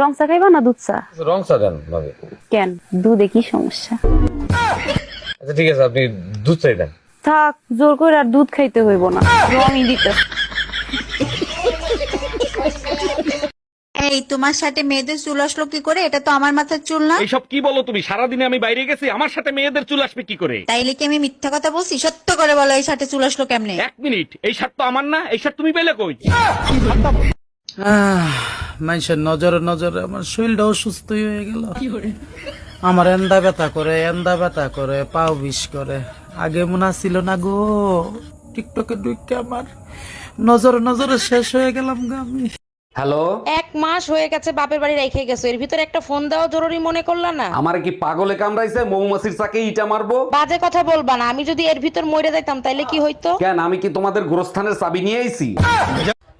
রং চা খাইবা না দুধ চা? রং চা দেন ভাবে। কেন? দুধে কি সমস্যা? আচ্ছা ঠিক আছে আপনি দুধ চাই দেন। থাক জোর করে আর দুধ খাইতে হইব না। রঙই দিতে। এই তোমার সাথে মেয়েদের চুল আসলো কি করে? এটা তো আমার মাথার চুল না। এইসব কি বলো তুমি? সারাদিনে আমি বাইরে গেছি আমার সাথে মেয়েদের চুল আসবে কি করে? তাইলে কি আমি মিথ্যা কথা বলছি? সত্য করে বলো এই সাথে চুল আসলো কেমনে? এক মিনিট এই শার্ট তো আমার না এই শার্ট তুমি পেলে কই? মানুষের নজরে নজরে আমার শরীরটা অসুস্থ হয়ে গেল। আমার এন্দা ব্যথা করে এন্দা ব্যথা করে পাও বিষ করে। আগে মনে ছিল না গো টিকটকে ঢুকে আমার নজরে নজরে শেষ হয়ে গেলাম গো আমি। হ্যালো? এক মাস হয়ে গেছে বাপের বাড়ি রেখে গেছো এর ভিতরে একটা ফোন দেওয়া জরুরি মনে করলা না? আমার কি পাগলে কামড়াইছে? মৌমাছির চাকে ইটা মারবো? বাজে কথা বলবা না আমি যদি এর ভিতর মরে যাইতাম তাইলে কি হইতো? কেন আমি কি তোমাদের গোরস্থানের চাবি নিয়ে আইছি?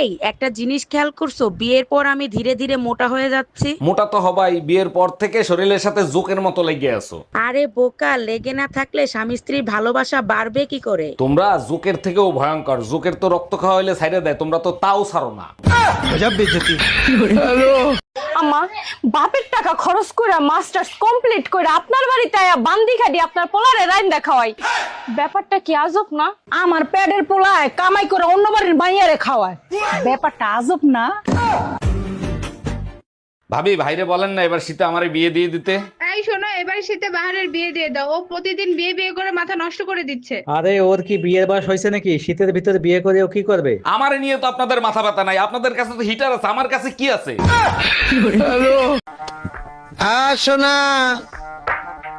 এই একটা জিনিস খেয়াল করছ? বিয়ের পর আমি ধীরে ধীরে মোটা হয়ে যাচ্ছি। মোটা তো হবাই বিয়ের পর থেকে শরীরের সাথে জোকের মতো লেগে আছো। আরে বোকা লেগে না থাকলে স্বামী স্ত্রীর ভালোবাসা বাড়বে কি করে? তোমরা জোকের থেকেও ভয়ঙ্কর জোকের তো রক্ত খাওয়া হইলে ছাইড়ে দেয় তোমরা তো তাও ছাড়ো না। আমা বাপের টাকা খরচ করে মাস্টার্স কমপ্লিট করে আপনার বাড়িতে আয়া বান্দি খাটি আপনার পোলারে রাইন দেখাওয়াই ব্যাপারটা কি আজব না? আমার প্যাডের পোলায় কামাই করে অন্য বাড়ির মাইয়ারে খাওয়ায়। ব্যাপারটা আজব না? ভাবি ভাইরে বলেন না এবার শীতে আমারে বিয়ে দিয়ে দিতে। এই শোনো এবার শীতে বাহারের বিয়ে দিয়ে দাও। ও প্রতিদিন বিয়ে বিয়ে করে মাথা নষ্ট করে দিচ্ছে। আরে ওর কি বিয়ের বয়স হয়েছে নাকি? শীতের ভিতরে বিয়ে করে ও কি করবে? আমারে নিয়ে তো আপনাদের মাথা ব্যথা নাই। আপনাদের কাছে তো হিটার আছে আমার কাছে কি আছে? শোনা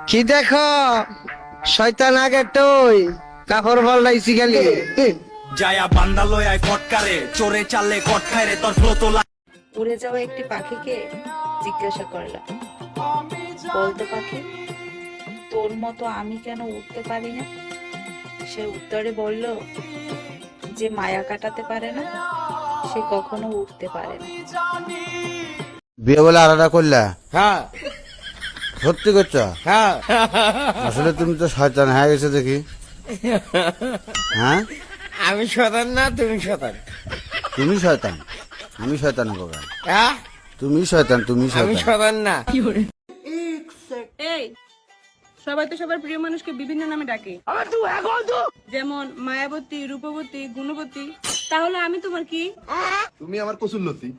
কি দেখো? শয়তান আগে টই কাপড় পাল্টাইছি খালি। জায়া বান্দা লয় কটকারে চোরে চাললে কট খায় রে তোর ফ্লো তো উড়ে যাওয়া একটি পাখিকে জিজ্ঞাসা করলাম বলতো পাখি তোর মতো আমি কেন উঠতে পারি না? সে উত্তরে বলল যে মায়া কাটাতে পারে না সে কখনো উঠতে পারে না। বিয়ে বলে আলাদা করলা? হ্যাঁ। সত্যি করছ? হ্যাঁ। আসলে তুমি তো শয়তান হয়ে গেছো দেখি। হ্যাঁ? আমি শতান না তুমি শতান তুমি শয়তান? আমি শয়তান বাবা হ্যাঁ তুমি শয়তান তুমি শয়তান। শয়তান না। এই সবাই তো সবার প্রিয় মানুষকে বিভিন্ন নামে ডাকে। যেমন মায়াবতী রূপবতী গুণবতী। তাহলে আমি তোমার কি? তুমি আমার কসুল্লতি